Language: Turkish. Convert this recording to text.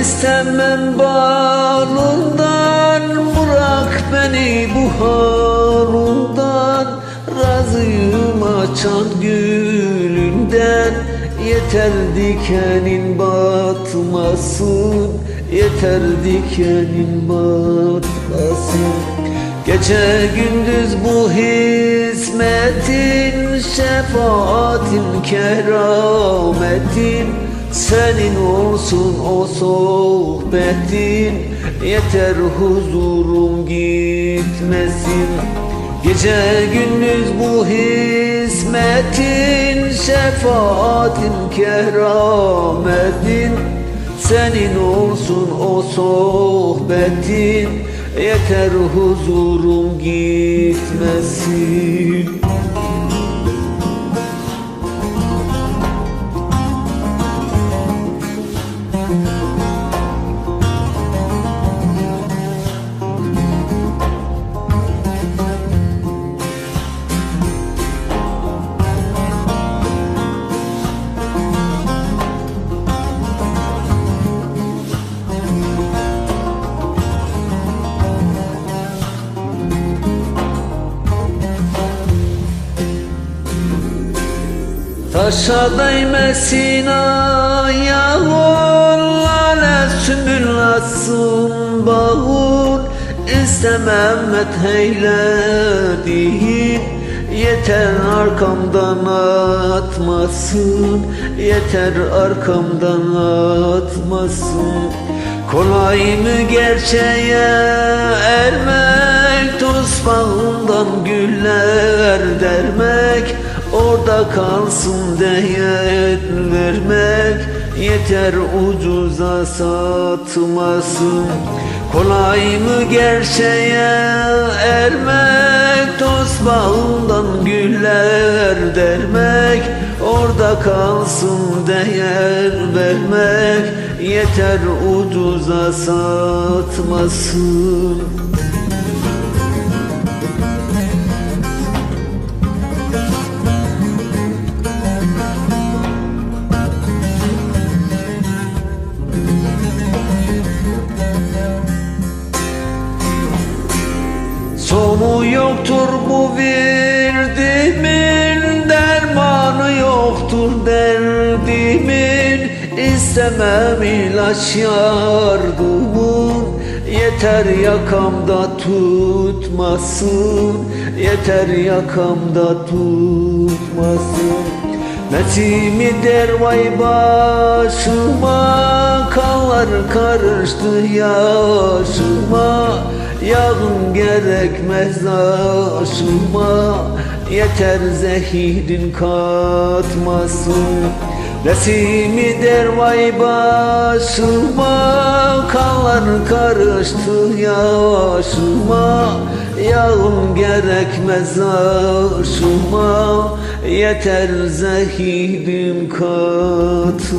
istemem balından Bırak beni buharından Razıyım açan gülünden Yeter dikenin batmasın. Yeter dikenin batmasın. Gece gündüz bu hizmetin Şefaatin kerametin Senin olsun o sohbetin. Yeter huzurum gitmesin. Gece gündüz bu hizmetin. Şefaatin kerametin. Senin olsun o sohbetin. Yeter huzurum gitmesin Taşa değmesin ayağın Lale sümbül atsın bağın İstemem metheylediğin Yeter arkamdan atmasın. Yeter arkamdan atmasın. Kolay mı gerçeğe ermek Toz bağından güller dermek Orada kalsın diye vermek. Yeter ucuza satmasın. Kolay mı gerçeğe ermek? Toz bağından güller dermek. Orada kalsın değer vermek. Yeter ucuza satmasın Sonu yoktur bu virdimin Dermanı yoktur derdimin. İstemem ilaç yardımın Yeter yakamda tutmasın. Yeter yakamda tutmasın. Metimi der vay başıma Kanlar karıştı yaşıma Yağın gerekmez aşıma Yeter zehirin katmasın. Nesimi der vay başıma Kanlar karıştı yaşıma Yağın gerekmez aşıma Yeter zehirim katmasın